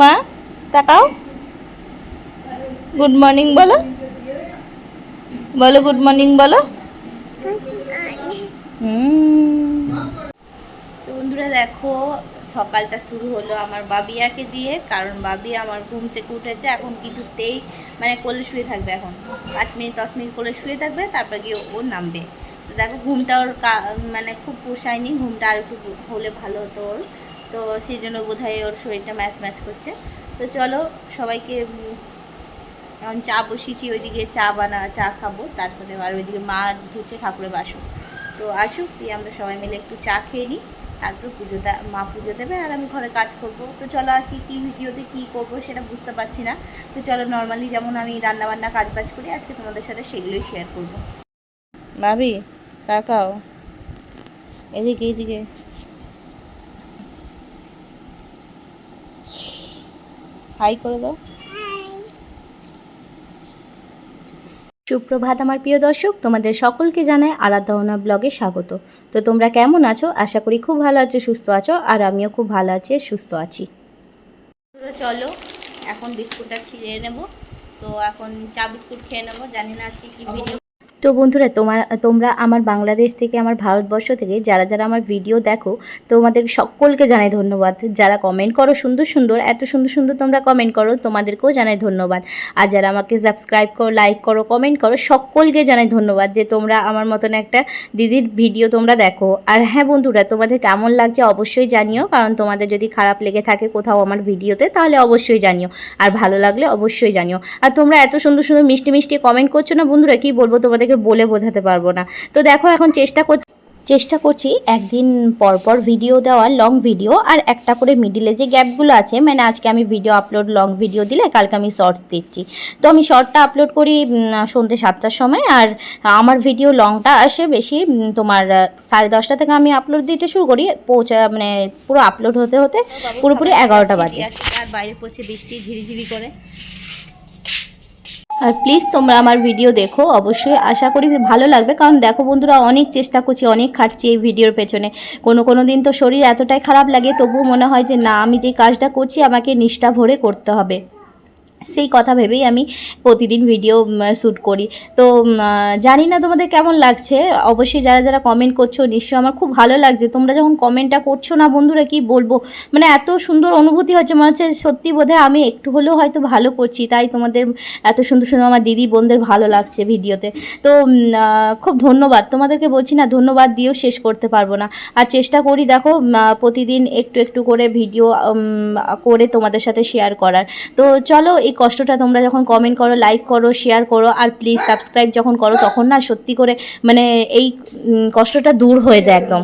মা তাকাও। Good morning বলো। বলো গুড মর্নিং বলো। তো বন্ধুরা দেখো সকালটা শুরু হলো আমার বাবিয়াকে দিয়ে কারণ বাবি আমার ঘুম থেকে উঠেছে এখন কিছুতেই মানে কোলে শুয়ে থাকবে এখন। পাঁচ মিনিট দশ মিনিট কোলে শুয়ে থাকবে তারপর গিয়ে ও নামবে। তো দেখো ঘুমটা ওর মানে খুব পোষায়নি ঘুমটা আর একটু হলে ভালো হতো ওর। তো সেই জন্য বোধ ওর শরীরটা ম্যাচ ম্যাচ করছে। তো চলো সবাইকে এখন চা বসিয়েছি, ওইদিকে চা বানা, চা খাব, তারপরে আর ওইদিকে মা ধুচ্ছে ঠাকুরের বাসন। তো আসুক, দিয়ে আমরা সবাই মিলে একটু চা খেয়ে নিই, তারপর পুজোটা, মা পুজো দেবে, আর আমি ঘরে কাজ করব। তো চলো আজকে কী ভিডিওতে কী করব সেটা বুঝতে পারছি না। তো চলো নর্মালি যেমন আমি রান্নাবান্না কাজ বাজ করি, আজকে তোমাদের সাথে সেগুলোই শেয়ার করব। ভাবি, তাকাও। এদিকে এদিকে। হাই করে দাও। সুপ্রভাত আমার প্রিয় দর্শক তোমাদের সকলকে জানাই আরাধনা ব্লগে স্বাগত। তো তোমরা কেমন আছো? আশা করি খুব ভালো আছো সুস্থ আছো আর আমিও খুব ভালো আছি সুস্থ আছি। চলো এখন বিস্কুটটা ছিঁড়ে নেব। তো এখন চা বিস্কুট খেয়ে নেব। জানি না আজকে কি ভিডিও তো বন্ধুরা, তোমার, তোমরা আমার বাংলাদেশ থেকে, আমার ভারতবর্ষ থেকে, যারা যারা আমার ভিডিও দেখো, তোমাদের সকলকে জানাই ধন্যবাদ। যারা কমেন্ট করো, সুন্দর সুন্দর, এত সুন্দর সুন্দর তোমরা কমেন্ট করো, তোমাদেরকেও জানাই ধন্যবাদ। আর যারা আমাকে সাবস্ক্রাইব করো লাইক করো কমেন্ট করো, সকলকে জানাই ধন্যবাদ যে তোমরা আমার মতন একটা দিদির ভিডিও তোমরা দেখো। আর হ্যাঁ বন্ধুরা, তোমাদের কেমন লাগছে অবশ্যই জানিও, কারণ তোমাদের যদি খারাপ লেগে থাকে কোথাও আমার ভিডিওতে তাহলে অবশ্যই জানিও। আর ভালো লাগলে অবশ্যই জানিও। আর তোমরা এত সুন্দর সুন্দর মিষ্টি মিষ্টি কমেন্ট করছ না বন্ধুরা, কি বলব তোমাদেরকে বলে বোঝাতে পারব না। তো দেখো এখন চেষ্টা কর চেষ্টা করছি একদিন পর পর ভিডিও দেওয়ার লং ভিডিও আর একটা করে মিডিলে যে গ্যাপগুলো আছে মানে আজকে আমি ভিডিও আপলোড লং ভিডিও দিলে কালকে আমি শর্টস দিচ্ছি। তো আমি শর্টটা আপলোড করি সন্ধ্যে সাতটার সময় আর আমার ভিডিও লংটা আসে বেশি তোমার সাড়ে দশটা থেকে আমি আপলোড দিতে শুরু করি পৌঁছা মানে পুরো আপলোড হতে হতে পুরোপুরি এগারোটা বাজে। আর বাইরে পড়ছে বৃষ্টি ঝিরিঝিরি করে। আর প্লিজ তোমরা আমার ভিডিও দেখো, অবশ্যই আশা করি ভালো লাগবে। কারণ দেখো বন্ধুরা, অনেক চেষ্টা করছি, অনেক খাটছি এই ভিডিওর পেছনে। কোনো কোনো দিন তো শরীর এতটাই খারাপ লাগে, তবুও মনে হয় যে না, আমি যে কাজটা করছি, আমাকে নিষ্ঠা ভরে করতে হবে। সেই কথা ভেবেই আমি প্রতিদিন ভিডিও শ্যুট করি। তো জানি না তোমাদের কেমন লাগছে। অবশ্যই যারা যারা কমেন্ট করছ, নিশ্চয়ই আমার খুব ভালো লাগছে। তোমরা যখন কমেন্টটা করছ না, বন্ধুরা কি বলব? মানে এত সুন্দর অনুভূতি হচ্ছে। মনে হচ্ছে সত্যি বোধহয় আমি একটু হলেও হয়তো ভালো করছি। তাই তোমাদের এত সুন্দর সুন্দর আমার দিদি বোনদের ভালো লাগছে ভিডিওতে তো। খুব ধন্যবাদ। তোমাদেরকে বলছি না, ধন্যবাদ দিয়েও শেষ করতে পারব না। আর চেষ্টা করি দেখো প্রতিদিন একটু একটু করে ভিডিও করে তোমাদের সাথে শেয়ার করার। তো চলো এই কষ্টটা তোমরা যখন কমেন্ট করো লাইক করো শেয়ার করো আর প্লিজ সাবস্ক্রাইব যখন করো, তখন না সত্যি করে মানে এই কষ্টটা দূর হয়ে যায় একদম।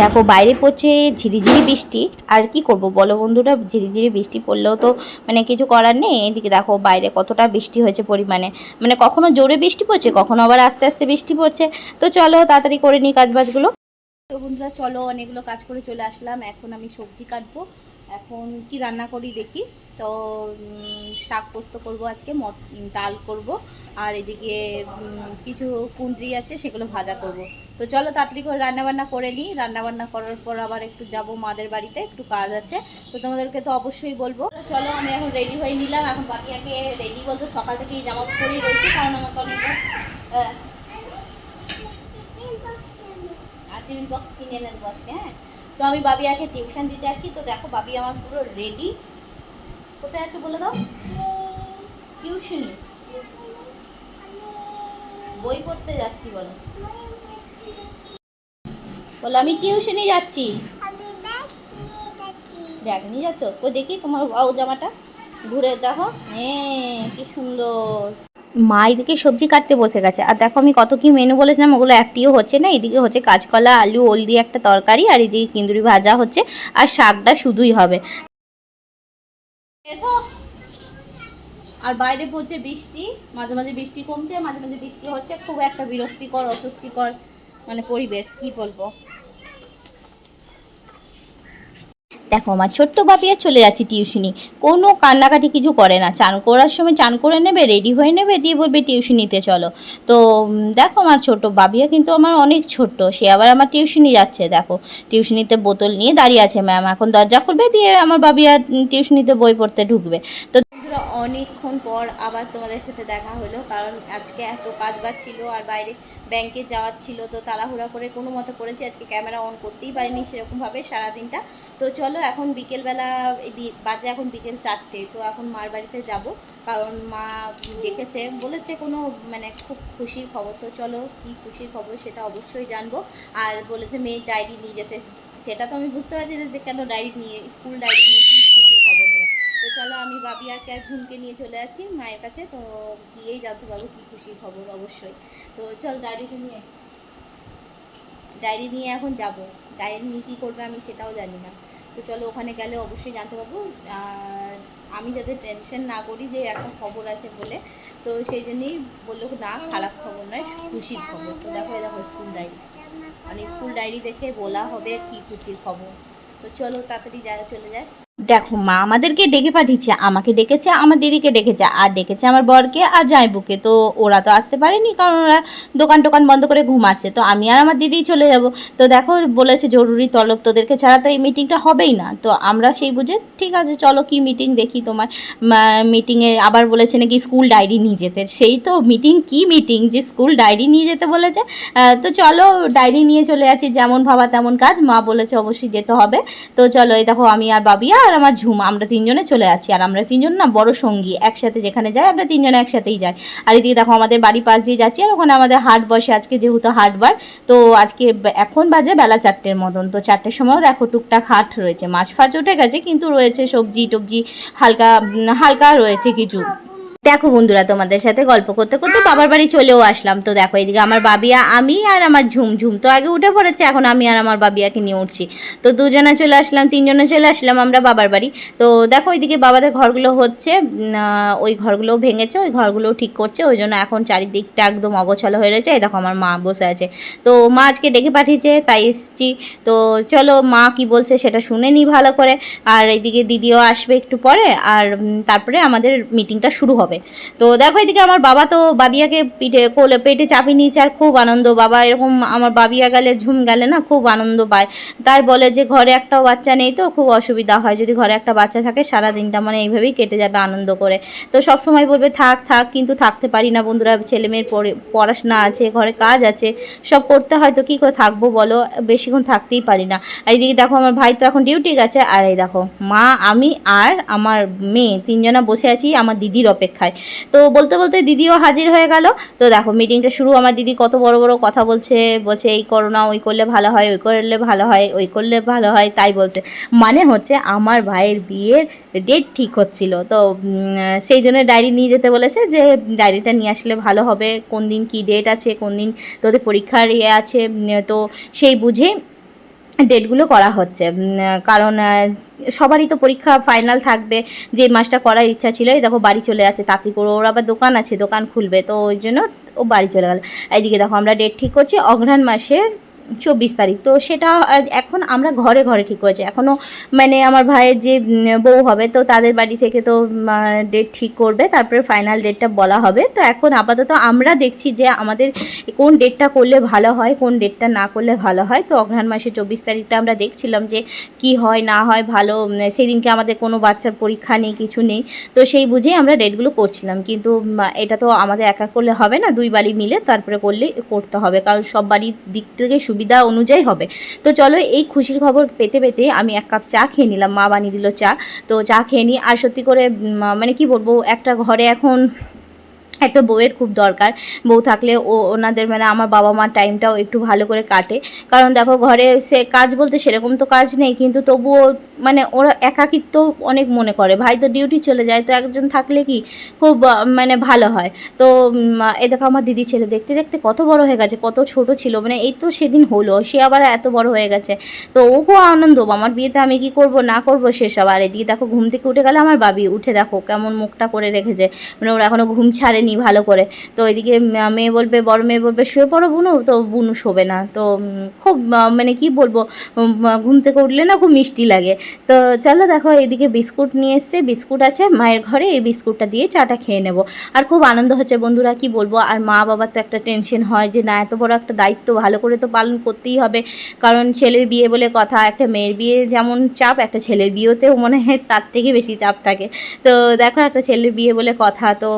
দেখো বাইরে পড়ছে ঝিরিঝিরি বৃষ্টি, আর কি করব বলো বন্ধুরা? ঝিরিঝিরি বৃষ্টি পড়লেও তো মানে কিছু করার নেই। এদিকে দেখো বাইরে কতটা বৃষ্টি হয়েছে পরিমাণে। মানে কখনো জোরে বৃষ্টি পড়ছে, কখনো আবার আস্তে আস্তে বৃষ্টি পড়ছে। তো চলো তাড়াতাড়ি করে নিই কাজবাজগুলো। তো বন্ধুরা চলো অনেকগুলো কাজ করে চলে আসলাম। এখন আমি সবজি কাটবো। এখন কি রান্না করি দেখি। তো শাক পোস্ত করব আজকে ডাল করব। আর এদিকে কিছু কুন্দ্রি আছে, সেগুলো ভাজা করব। তো চলো তাড়াতাড়ি করে রান্নাবান্না করে নিই। রান্নাবান্না করার পর আবার একটু যাব মাদের বাড়িতে, একটু কাজ আছে। তো তোমাদেরকে তো অবশ্যই বলব। চলো আমি এখন রেডি হয়ে নিলাম। এখন বাকি আগে রেডি বলতে সকাল থেকে এই জামা পরেই রয়েছে কারণ আমাকে অনেক এনে দেবো হ্যাঁ। তো আমি বাবিয়াকে টিউশন দিতে যাচ্ছি। তো দেখো, বাবি আমার পুরো রেডি কোথায় আছো বলে দাও? টিউশনি। বই পড়তে যাচ্ছি বলো। বলো, আমি টিউশনি যাচ্ছি। ব্যাগ নিয়ে যাচ্ছ? ওই দেখি তোমার বাউ জামাটা। ঘুরে দেখো। হ্যাঁ কি সুন্দর। মা এদিকে সবজি কাটতে বসে গেছে। আর দেখো আমি কত কি মেনু বলেছিলাম, ওগুলো একটিও হচ্ছে না। এদিকে হচ্ছে কাঁচকলা, আলু, ওল দিয়ে একটা তরকারি, আর এদিকে কিন্দুরি ভাজা হচ্ছে। আর শাকটা শুধুই হবে। আর বাইরে পড়ছে বৃষ্টি, মাঝে মাঝে বৃষ্টি কমছে, মাঝে মাঝে বৃষ্টি হচ্ছে, খুব একটা বিরক্তিকর, অস্বস্তিকর মানে পরিবেশ, কি বলব? দেখো আমার ছোট্ট বাপিয়া চলে যাচ্ছে টিউশনি। কোনো কান্নাকাটি কিছু করে না। চান করার সময় চান করে নেবে, রেডি হয়ে নেবে, দিয়ে বলবে টিউশনিতে চলো। তো দেখো আমার ছোট বাবিয়া কিন্তু আমার অনেক ছোট্ট, সে আবার আমার টিউশনি যাচ্ছে, দেখো। টিউশনিতে বোতল নিয়ে দাঁড়িয়ে আছে ম্যাম, এখন দরজা খুলবে, দিয়ে আমার বাবিয়া টিউশনিতে বই পড়তে ঢুকবে। তো বন্ধুরা, অনেকক্ষণ পর আবার তোমাদের সাথে দেখা হলো, কারণ আজকে এত কাজ বাজ ছিল আর বাইরে ব্যাংকে যাওয়ার ছিল, তো তাড়াহুড়া করে কোনো মতো করেছি, আজকে ক্যামেরা অন করতেই পারিনি সেরকমভাবে সারাদিনটা। তো চলো, এখন বিকেলবেলা বাজে এখন বিকেল চারটে, তো এখন মার বাড়িতে যাব, কারণ মা ডেকেছে, বলেছে কোনো মানে খুব খুশির খবর, তো চলো কি খুশির খবর সেটা অবশ্যই জানব। আর বলেছে মেয়ে ডায়েরি নিয়ে যেতে, সেটা তো আমি বুঝতে পারছি যে কেন ডায়েরি নিয়ে স্কুল ডায়েরি নিয়ে কি খুশির খবর দেবে তো চলো আমি বাবি আর ঝুমকে নিয়ে চলে যাচ্ছি মায়ের কাছে। তো গিয়েই জানতে পারব কি খুশির খবর অবশ্যই। তো চল ডায়েরিটা নিয়ে। ডায়েরি নিয়ে এখন যাব। ডায়েরি নিয়ে কী করবে আমি সেটাও জানি না। তো চলো ওখানে গেলে অবশ্যই জানতে পারব। আমি যাতে টেনশন না করি যে একটা খবর আছে বলে। তো সেই জন্যই বলল না, খারাপ খবর নয়, খুশির খবর। তো দেখো দেখো স্কুল ডায়েরি। মানে স্কুল ডায়েরি দেখে বলা হবে কি খুশির খবর। তো চলো তাড়াতাড়ি যা, চলে যায় দেখো, মা আমাদেরকে ডেকে পাঠিয়েছে, আমাকে ডেকেছে, আমার দিদিকে ডেকেছে, আর ডেকেছে আমার বরকে আর জামাইবুকে। তো ওরা তো আসতে পারেনি, কারণ ওরা দোকান টোকান বন্ধ করে ঘুমাচ্ছে। তো আমি আর আমার দিদি চলে যাব। তো দেখো, বলেছে জরুরি তলব, তোদেরকে ছাড়া তো এই মিটিংটা হবেই না। তো আমরা সেই বুঝে, ঠিক আছে, চলো কি মিটিং দেখি তোমার। মিটিংয়ে আবার বলেছে নাকি স্কুল ডায়েরি নিয়ে যেতে। সেই তো মিটিং কি মিটিং যে স্কুল ডায়েরি নিয়ে যেতে বলেছে। তো চলো ডায়েরি নিয়ে চলে আছি যেমন ভাবা তেমন কাজ। মা বলেছে অবশ্যই যেতে হবে। তো চলো, এই দেখো, আমি আর বাবিয়া আর আমার ঝুম, আমরা তিনজনে চলে আছি। আর আমরা তিনজন না বড় সঙ্গী, একসাথে যেখানে যাই, আমরা তিনজনে একসাথেই যাই। আর এদিকে দেখো, আমাদের বাড়ি পাশ দিয়ে যাচ্ছি, আর ওখানে আমাদের হাট বসে আজকে যেহেতু হাটবার তো আজকে এখন বাজে বেলা চারটের মতন। তো চারটের সময়ও দেখো টুকটাক হাট রয়েছে। মাছ ফাছ উঠে গেছে, কিন্তু রয়েছে সবজি টবজি হালকা হালকা রয়েছে কিছু। দেখো বন্ধুরা, তোমাদের সাথে গল্প করতে করতে বাবার বাড়ি চলেও আসলাম। তো দেখো, এদিকে আমার বাবিয়া, আমি আর আমার ঝুম ঝুম তো আগে উঠে পড়েছে, এখন আমি আর আমার বাবিয়াকে নিয়ে উঠছি। তো দুজনে চলে আসলাম, তিনজনে চলে আসলাম আমরা বাবার বাড়ি। তো দেখো, ওইদিকে বাবাদের ঘরগুলো হচ্ছে ওই ঘরগুলোও ভেঙেছে, ওই ঘরগুলোও ঠিক করছে, ওই জন্য এখন চারিদিকটা একদম অগোছালো হয়ে রয়েছে। দেখো, আমার মা বসে আছে। তো মা আজকে ডেকে পাঠিয়েছে, তাই এসছি। তো চলো, মা কি বলছে সেটা শুনে নিই ভালো করে। আর এইদিকে দিদিও আসবে একটু পরে, আর তারপরে আমাদের মিটিংটা শুরু হবে। তো দেখো এদিকে আমার বাবা তো বাবিয়াকে পিঠে কোলে পেটে চাপিয়ে নিয়েছে আর খুব আনন্দ বাবা। এরকম আমার বাবিয়া গেলে, ঝুম গেলে না খুব আনন্দ পায়। তাই বলে যে ঘরে একটাও বাচ্চা নেই তো খুব অসুবিধা হয়। যদি ঘরে একটা বাচ্চা থাকে সারা দিনটা মানে এইভাবেই কেটে যাবে আনন্দ করে। তো সব সময় বলবে, থাক থাক, কিন্তু থাকতে পারি না বন্ধুরা। ছেলে মেয়ের পড়ে- পড়াশোনা আছে, ঘরে কাজ আছে, সব করতে হয় তো কী করে থাকব বলো? বেশিক্ষণ থাকতেই পারি না। আর এইদিকে দেখো আমার ভাই তো এখন ডিউটি গেছে। আর এই দেখো, মা, আমি আর আমার মেয়ে তিনজনা বসে আছি, আমার দিদির অপেক্ষায় তো বলতে বলতে দিদিও হাজির হয়ে গেল। তো দেখো মিটিংটা শুরু। আমার দিদি কত বড় বড় কথা বলছে বলছে, এই করো না, ওই করলে ভালো হয়, ওই করলে ভালো হয়, ওই করলে ভালো হয়, তাই বলছে। মানে হচ্ছে আমার ভাইয়ের বিয়ের ডেট ঠিক হচ্ছিল। তো সেই জন্য ডায়েরি নিয়ে যেতে বলেছে যে ডায়েরিটা নিয়ে আসলে ভালো হবে, কোন দিন কি ডেট আছে, কোন দিন তোদের পরীক্ষার ইয়ে আছে তো সেই বুঝে ডেটগুলো করা হচ্ছে। কারণ সবারই তো পরীক্ষা ফাইনাল থাকবে। যে মাসটা করার ইচ্ছা ছিল, এই দেখো বাড়ি চলে যাচ্ছে, তাতে করে ওর আবার দোকান আছে, দোকান খুলবে, তো ওই জন্য ও বাড়ি চলে গেল। এইদিকে দেখো, আমরা ডেট ঠিক করছি, অঘ্রাণ মাসের চব্বিশ তারিখ। তো সেটা এখন আমরা ঘরে ঘরে ঠিক করেছি। এখনও মানে আমার ভাইয়ের যে বউ হবে, তো তাদের বাড়ি থেকে তো ডেট ঠিক করবে। তারপরে ফাইনাল ডেটটা বলা হবে। তো এখন আপাতত আমরা দেখছি যে আমাদের কোন ডেটটা করলে ভালো হয়, কোন ডেটটা না করলে ভালো হয়। তো অঘ্রাণ মাসের চব্বিশ তারিখটা আমরা দেখছিলাম যে কি হয়, না হয়, ভালো সেদিনকে আমাদের কোনো বাচ্চার পরীক্ষা নেই, কিছু নেই। তো সেই বুঝেই আমরা ডেটগুলো করছিলাম। কিন্তু এটা তো আমাদের একা করলে হবে না, দুই বাড়ি মিলে তারপরে করলে, করতে হবে। কারণ সব বাড়ির দিক থেকে সুবিধা অনুযায়ী হবে। তো চলো এই খুশির খবর পেতে পেতে আমি এক কাপ চা খেয়ে নিলাম, মা বানিয়ে দিল চা। তো চা খেয়ে নিই আর সত্যি করে মানে কি বলব, একটা ঘরে এখন একটা বউয়ের খুব দরকার। বউ থাকলে ও, ওনাদের মানে আমার বাবা মার টাইমটাও একটু ভালো করে কাটে। কারণ দেখো ঘরে সে কাজ বলতে সেরকম তো কাজ নেই, কিন্তু তবুও মানে ওরা একাকিত্ব অনেক মনে করে। ভাই তো ডিউটি চলে যায়, তো একজন থাকলে কি খুব মানে ভালো হয়। তো এ দেখো আমার দিদি ছেলে, দেখতে দেখতে কত বড় হয়ে গেছে, কত ছোট ছিল। মানে এই তো সেদিন হলো, সে আবার এত বড় হয়ে গেছে। তো ও খুব আনন্দ, আমার বিয়েতে আমি কি করব, না করব সেসব। আর এদিকে দেখো ঘুম থেকে উঠে গেলে আমার বাবি, উঠে দেখো কেমন মুখটা করে রেখেছে। মানে ওরা এখনও ঘুম ছাড়েনি। ভালো করে। তো এদিকে মেয়ে বলবে, বড় মেয়ে বলবে, শুয়ে পড়ো বুনু। তো বুনু শোবে না। তো খুব মানে কি বলব ঘুম থেকে উঠলে না খুব মিষ্টি লাগে। তো চলো দেখো এইদিকে বিস্কুট নিয়ে এসছে। বিস্কুট আছে, মায়ের ঘরে, এই বিস্কুটটা দিয়ে চাটা খেয়ে নেব। আর খুব আনন্দ হচ্ছে বন্ধুরা, কি বলব, আর মা বাবার তো একটা টেনশন হয় যে, না, এত বড় একটা দায়িত্ব ভালো করে তো পালন করতেই হবে। কারণ ছেলের বিয়ে বলে কথা, একটা মেয়ের বিয়ে যেমন চাপ, একটা ছেলের বিয়েতেও মনে হয় তার থেকে বেশি চাপ থাকে। তো দেখো, একটা ছেলের বিয়ে বলে কথা, তো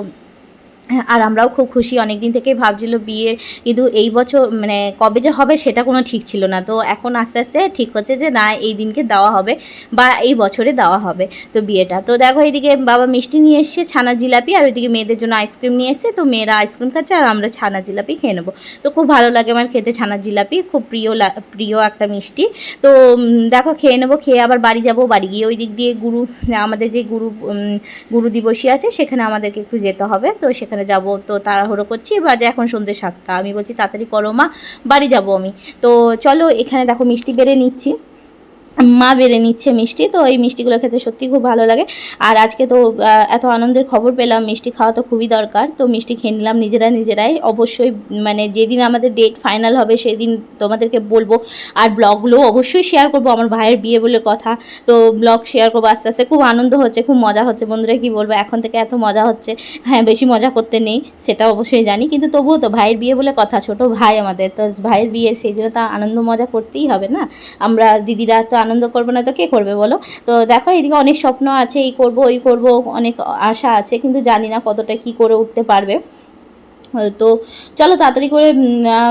আর আমরাও খুব খুশি। অনেক দিন থেকেই ভাবছিল বিয়ে, কিন্তু এই বছর মানে কবে যে হবে সেটা কোনো ঠিক ছিল না। তো এখন আস্তে আস্তে ঠিক হচ্ছে যে, না, এই দিনকে দেওয়া হবে বা এই বছরে দেওয়া হবে তো বিয়েটা। তো দেখো এইদিকে বাবা মিষ্টি নিয়ে এসছে ছানা জিলাপি আর ওইদিকে মেয়েদের জন্য আইসক্রিম নিয়ে এসছে। তো মেয়েরা আইসক্রিম খাচ্ছে আর আমরা ছানা জিলাপি খেয়ে নেব। তো খুব ভালো লাগে আমার খেতে ছানা জিলাপি। খুব প্রিয় প্রিয় একটা মিষ্টি। তো দেখো, খেয়ে নেব, খেয়ে আবার বাড়ি যাব। বাড়ি গিয়ে ওই দিক দিয়ে গুরু, আমাদের যে গুরু গুরু দিবসী আছে, সেখানে আমাদেরকে একটু যেতে হবে। তো সেখানে যাব, তো তাড়াহুড়ো করছি। বা যে এখন সন্ধ্যে সাতটা। আমি বলছি, তাড়াতাড়ি করো মা, বাড়ি যাব আমি। তো চলো, এখানে দেখো মিষ্টি বেড়ে নিচ্ছি। মা বেড়ে নিচ্ছে মিষ্টি, তো এই মিষ্টিগুলো খেতে সত্যি খুব ভালো লাগে। আর আজকে তো এত আনন্দের খবর পেলাম, মিষ্টি খাওয়া তো খুবই দরকার, তো মিষ্টি খেয়ে নিলাম নিজেরা নিজেরাই। অবশ্যই মানে যেদিন আমাদের ডেট ফাইনাল হবে সেদিন তোমাদেরকে বলব, আর ব্লগগুলো অবশ্যই শেয়ার করব, আমার ভাইয়ের বিয়ে বলে কথা। তো ব্লগ শেয়ার করব, আস্তে আস্তে খুব আনন্দ হচ্ছে, খুব মজা হচ্ছে। বন্ধুরা কি বলব, এখন থেকে এত মজা হচ্ছে হ্যাঁ বেশি মজা করতে নেই, সেটা অবশ্যই জানি। কিন্তু তবুও তো ভাইয়ের বিয়ে বলে কথা, ছোট ভাই আমাদের, তো ভাইয়ের বিয়ে, সেই জন্য তো আনন্দ মজা করতেই হবে না? আমরা দিদিরা তো আনন্দ করব না তো কে করবে বলো? তো দেখো, এদিকে অনেক স্বপ্ন আছে, এই করব, ওই করব, অনেক আশা আছে, কিন্তু জানি না কতটা কি করে উঠতে পারবে। তো চলো তাড়াতাড়ি করে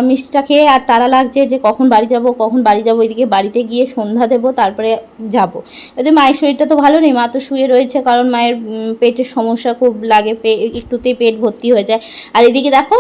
মিষ্টিটা খেয়ে আর তারা লাগছে যে কখন বাড়ি যাব, কখন বাড়ি যাব। এদিকে বাড়িতে গিয়ে সন্ধ্যা দেবো, তারপরে যাব। এতে মায়ের শরীরটা তো ভালো নেই, মা তো শুয়ে রয়েছে, কারণ মায়ের পেটের সমস্যা খুব লাগে একটুতেই পেট ভর্তি হয়ে যায়। আর এদিকে দেখো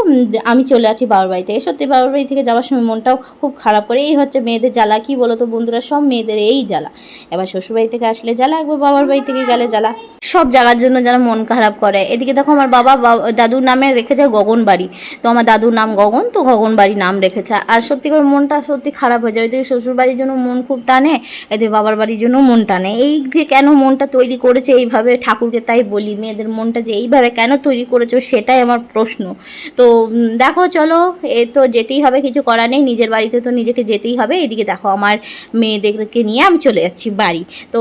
আমি চলে আছি বাবার বাড়ি থেকে। সত্যি বাবার বাড়ি থেকে যাওয়ার সময় মনটাও খুব খারাপ করে। এই হচ্ছে মেয়েদের জ্বালা, কি বলো তো বন্ধুরা, সব মেয়েদের এই জ্বালা। এবার শ্বশুরবাড়ি থেকে আসলে জ্বালা, একবার বাবার বাড়ি থেকে গেলে জ্বালা। সব জায়গার জন্য যারা মন খারাপ করে। এদিকে দেখো আমার বাবা দাদুর নামে রেখে যায় গগন বাড়ি তো আমার দাদুর নাম গগন, তো গগন বাড়ি নাম রেখেছে। আর সত্যি করে মনটা সত্যি খারাপ হয়ে যায়। ওইদিকে শ্বশুর বাড়ির জন্য মন খুব টানে এদের বাবার বাড়ির জন্য মন টানে। এই যে কেন মনটা তৈরি করেছে এইভাবে ঠাকুরকে তাই বলি, মেয়েদের মনটা যে এইভাবে কেন তৈরি করেছ সেটাই আমার প্রশ্ন। তো দেখো চলো, এ তো যেতেই হবে, কিছু করার নেই। নিজের বাড়িতে তো নিজেকে যেতেই হবে। এদিকে দেখো আমার মেয়েদেরকে নিয়ে আমি চলে যাচ্ছি বাড়ি। তো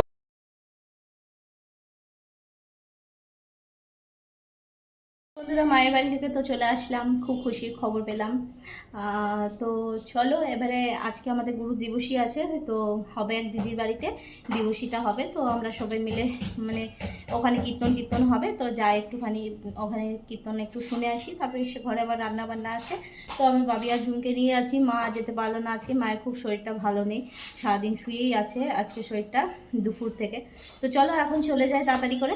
মায়ের বাড়ি থেকে তো চলে আসলাম, খুব খুশির খবর পেলাম। তো চলো এবারে আজকে আমাদের গুরু দিবসী আছে, তো হবে এক দিদির বাড়িতে, দিবসীটা হবে, তো আমরা সবাই মিলে মানে ওখানে কীর্তন কীর্তন হবে, তো যাই একটুখানি ওখানে কীর্তন একটু শুনে আসি, তারপরে এসে ঘরে আবার রান্না বান্না আছে, তো আমি বাবি আর ঝুমকে নিয়ে আছি, মা যেতে পারল না আজকে, মায়ের খুব শরীরটা ভালো নেই, সারাদিন শুয়েই আছে আজকে শরীরটা দুপুর থেকে। তো চলো এখন চলে যাই তাড়াতাড়ি করে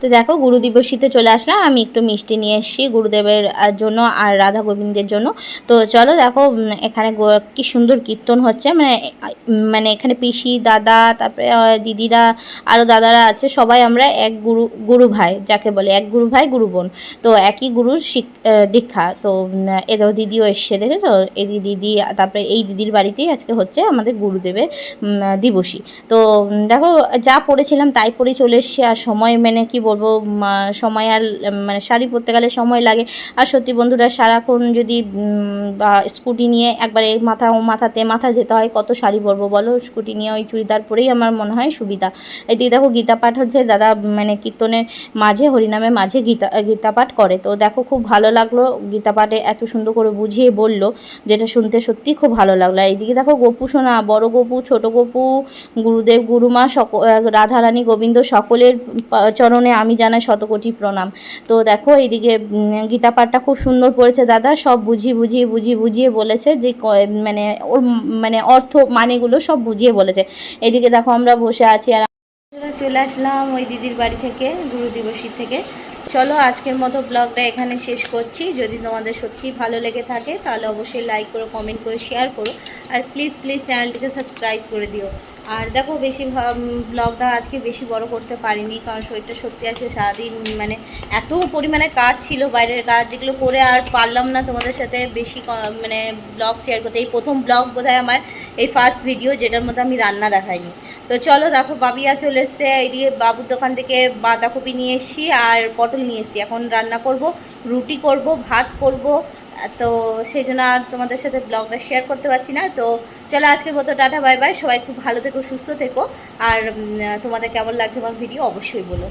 তো দেখো গুরু দিবসীতে চলে আসলাম। আমি একটু মিষ্টি নিয়ে এসেছি গুরুদেবের জন্য আর রাধা গোবিন্দের জন্য। তো চলো দেখো এখানে কি সুন্দর কীর্তন হচ্ছে। মানে মানে এখানে পিসি, দাদা, তারপরে দিদিরা আরও দাদারা আছে। সবাই আমরা এক গুরু গুরু ভাই, যাকে বলে এক গুরু ভাই, গুরু বোন। তো একই গুরুর দীক্ষা। তো এরাও দিদিও এসছে দেখে তো এই দিদি, তারপরে এই দিদির বাড়িতেই আজকে হচ্ছে আমাদের গুরুদেবের দিবসী। তো দেখো, যা পড়েছিলাম তাই পড়ে চলে এসছি। আর সময় মেনে কি বলব সময় আর মানে শাড়ি পরতে গেলে সময় লাগে। আর সত্যি বন্ধুরা, সারাক্ষণ যদি স্কুটি নিয়ে একবারে মাথা ও মাথাতে মাথা যেতে হয়, কত শাড়ি পরবো বলো? স্কুটি নিয়ে ওই চুড়িদার পরেই আমার মনে হয় সুবিধা। এদিকে দেখো, গীতা পাঠ হচ্ছে, দাদা মানে কীর্তনের মাঝে, হরিনামের মাঝে গীতা গীতা পাঠ করে। তো দেখো, খুব ভালো লাগল গীতা পাঠে এত সুন্দর করে বুঝিয়ে বলল, যেটা শুনতে সত্যি খুব ভালো লাগল। এইদিকে দেখো, গোপু সোনা, বড় গোপু, ছোট গোপু, গুরুদেব, গুরুমা সক রাধারানী, গোবিন্দ, সকলের চরণে আমি জানাই শতকোটি প্রণাম। তো দেখো, এইদিকে গীতা পাঠটা খুব সুন্দর পড়েছে দাদা। সব বুঝিয়ে বুঝিয়ে বুঝিয়ে বুঝিয়ে বলেছে যে মানে ওর মানে অর্থ, মানেগুলো সব বুঝিয়ে বলেছে। এদিকে দেখো, আমরা বসে আছি আর চলে আসলাম ওই দিদির বাড়ি থেকে, গুরু দিবসী থেকে। চলো, আজকের মতো ব্লগটা এখানে শেষ করছি। যদি তোমাদের সত্যি ভালো লেগে থাকে, তাহলে অবশ্যই লাইক করো কমেন্ট করে শেয়ার করো। আর প্লিজ প্লিজ চ্যানেলটিকে সাবস্ক্রাইব করে দিও। আর দেখো বেশি ব্লগটা আজকে বেশি বড় করতে পারিনি, কারণ শরীরটা সত্যি আছে সারাদিন মানে এত পরিমাণে কাজ ছিল বাইরের কাজ, যেগুলো করে আর পারলাম না তোমাদের সাথে বেশি মানে ব্লগ শেয়ার করতে। এই প্রথম ব্লগ বোধহয় আমার এই ফার্স্ট ভিডিও যেটার মধ্যে আমি রান্না দেখাইনি। তো চলো দেখো, বাবিয়া চলে এসছে এদিকে বাবুর দোকান থেকে বাঁধাকপি নিয়ে এসেছি আর পটল নিয়ে এসেছি। এখন রান্না করব, রুটি করব, ভাত করব তো সেই জন্য আর তোমাদের সাথে ব্লগটা শেয়ার করতে পারছি না। তো চলো আজকের মতো টাটা বাই বাই সবাই খুব ভালো থেকো, সুস্থ থেকো। আর তোমাদের কেমন লাগছে আমার ভিডিও অবশ্যই বলো।